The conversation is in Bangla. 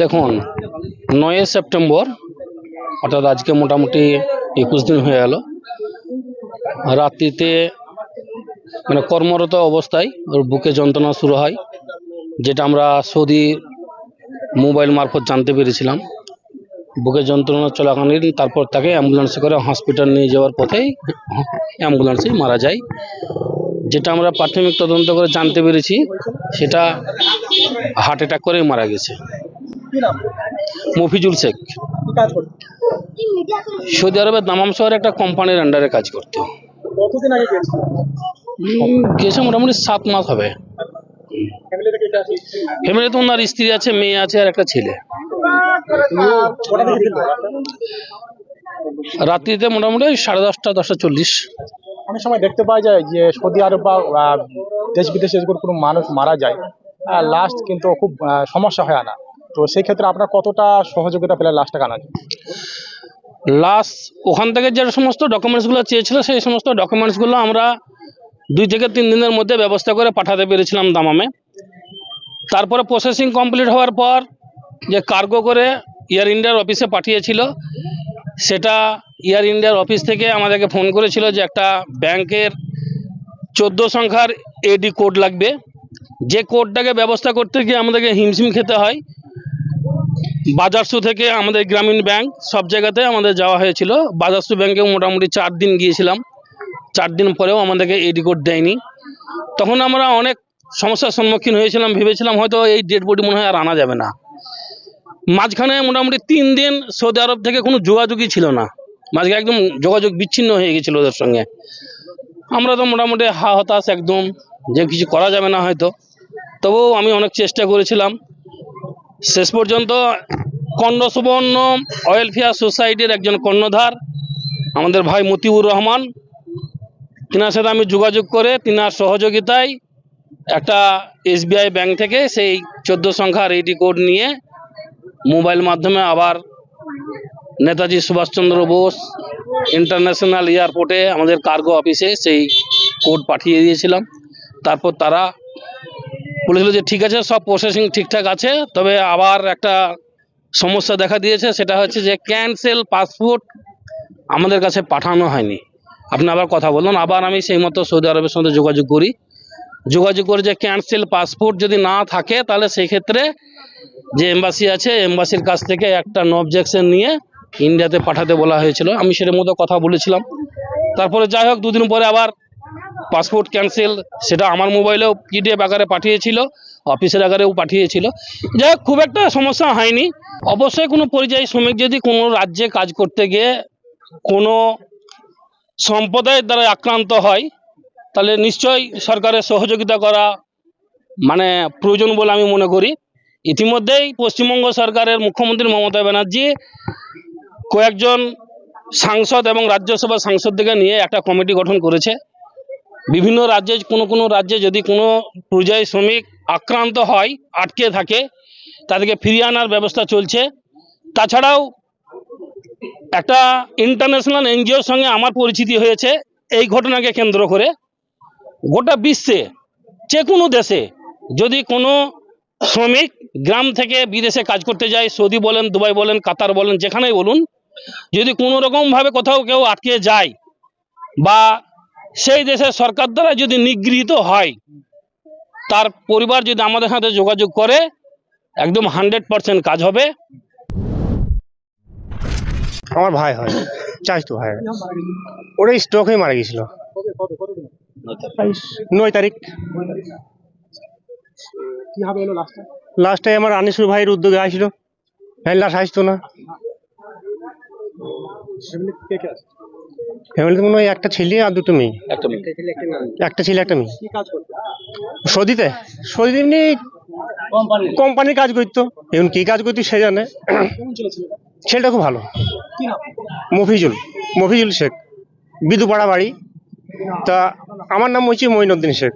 দেখুন, নয় সেপ্টেম্বর, অর্থাৎ আজকে মোটামুটি একুশ দিন হয়ে গেল। রাত্রিতে মানে কর্মরত অবস্থায় ওর বুকে যন্ত্রণা শুরু হয়, যেটা আমরা সৌদি মোবাইল মারফত জানতে পেরেছিলাম। বুকে যন্ত্রণা চলাকালীন তারপর তাকে অ্যাম্বুলেন্সে করে হসপিটাল নিয়ে যাওয়ার পথেই অ্যাম্বুলেন্সেই মারা যায়। যেটা আমরা প্রাথমিক তদন্ত করে জানতে পেরেছি, সেটা হার্ট অ্যাটাক করেই মারা গেছে। মফিজুল শেখ। সৌদি আরবের দামাম শহরে একটা কোম্পানির আন্ডারে কাজ করতো। গেছে মোটামুটি সাত মাস হবে। ফ্যামিলিতে ওনার স্ত্রী আছে মেয়ে আছে আর একটা ছেলে। রাত্রিতে মোটামুটি সাড়ে দশটা দশটা চল্লিশ। অনেক সময় দেখতে পাওয়া যায় যে সৌদি আরব বা দেশ বিদেশে কোনো মানুষ মারা যায় লাস্ট কিন্তু খুব সমস্যা হয় না তো সেই ক্ষেত্রে আপনার কতটা সহযোগিতা পেলে লাস্টটা যায় লাশ ওখান থেকে যে সমস্ত ডকুমেন্টসগুলো চেয়েছিল, সেই সমস্ত ডকুমেন্টসগুলো আমরা দুই থেকে তিন দিনের মধ্যে ব্যবস্থা করে পাঠাতে পেরেছিলাম দামামে। তারপরে প্রসেসিং কমপ্লিট হওয়ার পর যে কার্গো করে এয়ার ইন্ডিয়ার অফিসে পাঠিয়েছিল, সেটা এয়ার ইন্ডিয়ার অফিস থেকে আমাদেরকে ফোন করেছিল যে একটা ব্যাংকের চোদ্দ সংখ্যার এডি কোড লাগবে। যে কোডটাকে ব্যবস্থা করতে গিয়ে আমাদেরকে হিমশিম খেতে হয় বাজারসু থেকে আমাদের গ্রামীণ ব্যাংক সব জায়গাতে আমাদের যাওয়া হয়েছিল। বাজারসু ব্যাংকে মোটামুটি চার দিন গিয়েছিলাম। চার দিন পরেও আমাদেরকে এডি কোড দেয়নি। তখন আমরা অনেক সমস্যার সম্মুখীন হয়েছিলাম, ভেবেছিলাম হয়তো এই ডেড বডি মনে হয় আর আনা যাবে না। মাঝখানে মোটামুটি তিন দিন সৌদি আরব থেকে কোনো যোগাযোগই ছিল না। মাঝখানে একদম যোগাযোগ বিচ্ছিন্ন হয়ে গেছিল ওদের সঙ্গে। আমরা তো মোটামুটি হা হতাশ একদম যে কিছু করা যাবে না হয়তো। তবুও আমি অনেক চেষ্টা করেছিলাম। শেষ পর্যন্ত কর্ণ সুবর্ণ ওয়েলফেয়ার সোসাইটির একজন কর্ণধার, আমাদের ভাই মতিউর রহমান। তিনার সাথে আমি যোগাযোগ করে তিনার সহযোগিতায় একটা এসবিআই ব্যাংক থেকে সেই চোদ্দ সংখ্যার এইটি কোড নিয়ে মোবাইল মাধ্যমে আবার নেতাজি সুভাষচন্দ্র বোস ইন্টারন্যাশনাল এয়ারপোর্টে আমাদের কার্গো অফিসে সেই কোড পাঠিয়ে দিয়েছিলাম। তারপর তারা বলেছিল যে, ঠিক আছে, সব প্রসেসিং ঠিকঠাক আছে, তবে আবার একটা সমস্যা দেখা দিয়েছে, সেটা হচ্ছে যে ক্যান্সেল পাসপোর্ট আমাদের কাছে পাঠানো হয়নি। আপনি আবার কথা বলুন, আবার আমি সেই মতো সৌদি আরবের সঙ্গে যোগাযোগ করি। যোগাযোগ করে যে ক্যান্সেল পাসপোর্ট যদি না থাকে, তাহলে সেই ক্ষেত্রে যে এম্বাসি আছে এম্বাসির কাছ থেকে একটা নো অবজেকশন নিয়ে ইন্ডিয়াতে পাঠাতে বলা হয়েছিল। আমি সেটার মতো কথা বলেছিলাম। তারপরে যাই হোক, দুদিন পরে আবার পাসপোর্ট ক্যান্সেল, সেটা আমার মোবাইলেও পিডিএফ আকারে পাঠিয়েছিল, অফিসের আকারেও পাঠিয়েছিল। যাই খুব একটা সমস্যা হয়নি। অবশ্যই কোনো পরিযায়ী শ্রমিক যদি কোনো রাজ্যে কাজ করতে গিয়ে কোনো সম্প্রদায়ের দ্বারা আক্রান্ত হয়, তাহলে নিশ্চয়ই সরকারের সহযোগিতা করা মানে প্রয়োজন বলে আমি মনে করি। ইতিমধ্যেই পশ্চিমবঙ্গ সরকারের মুখ্যমন্ত্রী মমতা ব্যানার্জি কয়েকজন সাংসদ এবং রাজ্যসভা সাংসদদেরকে নিয়ে একটা কমিটি গঠন করেছে। বিভিন্ন রাজ্যে, কোনো কোনো রাজ্যে যদি কোনো পরিযায়ী শ্রমিক আক্রান্ত হয়, আটকে থাকে, তাদেরকে ফিরিয়ে আনার ব্যবস্থা চলছে। তাছাড়াও একটা ইন্টারন্যাশনাল এনজিওর সঙ্গে আমার পরিচিতি হয়েছে, এই ঘটনাকে কেন্দ্র করে। গোটা বিশ্বে যে কোনো দেশে যদি কোনো শ্রমিক গ্রাম থেকে বিদেশে কাজ করতে যায়, সৌদি বলেন, দুবাই বলেন, কাতার বলেন, যেখানেই বলুন, যদি কোনো রকমভাবে কোথাও কেউ আটকে যায় বা সেই দেশের সরকার দ্বারা যদি নিগৃহীত হয় তার পরিবার যদি আমাদের সাথে যোগাযোগ করে একদম হান্ড্রেড পার্সেন্ট কাজ হবে। আমার ভাই হয় চাষ তো ভাই। ওরা স্ট্রোক হয়ে মারা গেছিল নয় তারিখ। লাস্টে আমার আনিসুর ভাইয়ের উদ্যোগে আসছিল হ্যাঁ লাস্ট আসতো না। ফ্যামিলিতে মনে হয় একটা ছেলে আর দুটো মেয়ে। একটা ছেলে একটা মেয়ে। সদিতে কাজ সৌদিতে? সৌদি এমনি কোম্পানির কাজ করতো। এখন কি কাজ করতো সে জানে। ছেলেটা ছেলেটা খুব ভালো। মফিজুল। মফিজুল শেখ। বিদুপাড়া বাড়ি। তা আমার নাম হচ্ছে মঈনুদ্দিন শেখ।